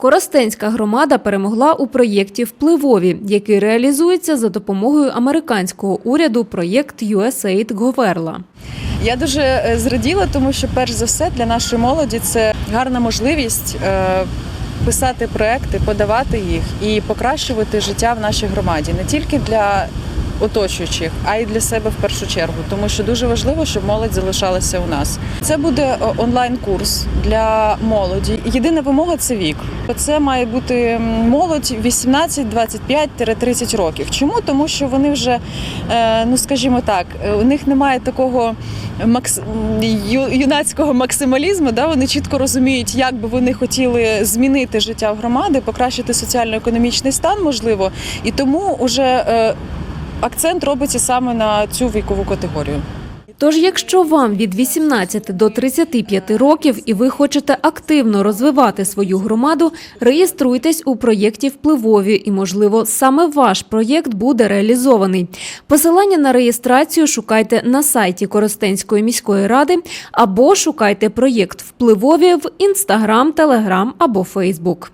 Коростенська громада перемогла у проєкті Впливові, який реалізується за допомогою американського уряду проєкт USAID Говерла. Я дуже е, зраділа, тому що перш за все для нашої молоді це гарна можливість е, писати проекти, подавати їх і покращувати життя в нашій громаді не тільки для оточуючих, а й для себе в першу чергу, тому що дуже важливо, щоб молодь залишалася у нас. Це буде е, онлайн-курс для молоді. Єдина вимога це вік. Це має бути молодь 18, 25-30 років. Чому? Тому що вони вже, е, ну скажімо так, е, у них немає такого макс... юнацького максималізму. Да? Вони чітко розуміють, як би вони хотіли змінити життя в громади, покращити соціально-економічний стан, можливо, і тому вже акцент робиться саме на цю вікову категорію. Тож, якщо вам від 18 до 35 років і ви хочете активно розвивати свою громаду, реєструйтесь у проєкті Впливові і, можливо, саме ваш проєкт буде реалізований. Посилання на реєстрацію шукайте на сайті Коростенської міської ради або шукайте проєкт Впливові в Інстаграм, Телеграм або Фейсбук.